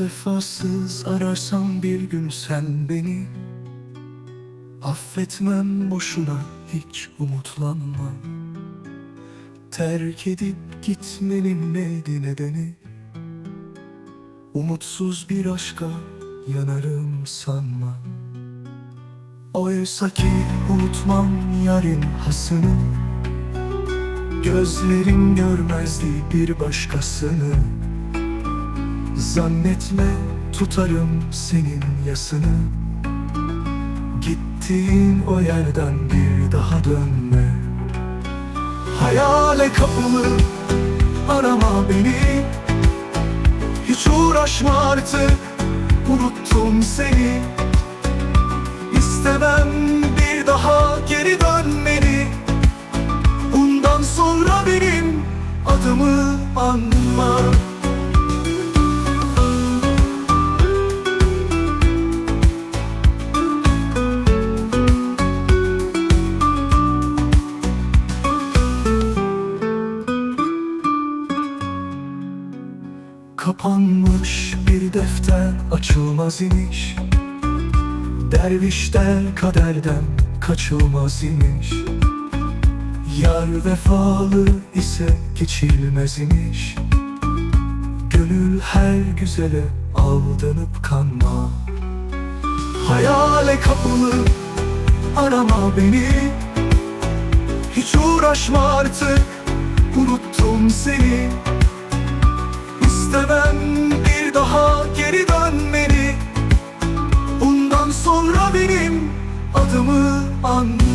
Vefasız ararsan bir gün sen beni. Affetmem boşuna hiç umutlanma. Terk edip gitmenin neydi nedeni? Umutsuz bir aşka yanarım sanma. Oysa ki unutmam yarın hasını. Gözlerim görmezdi bir başkasını Zannetme tutarım senin yasını. Gittiğin o yerden bir daha dönme. Hayale kapılı arama beni. Hiç uğraşma artık unuttum seni. İstemem bir daha geri dönmeni. Bundan sonra benim adımı anma Kapanmış bir defter açılmaz imiş Dervişler kaderden kaçılmaz imiş Yar vefalı ise geçilmez imiş Gönül her güzele aldanıp kanma. Hayale kapılı arama beni. Hiç uğraşma artık adımı anma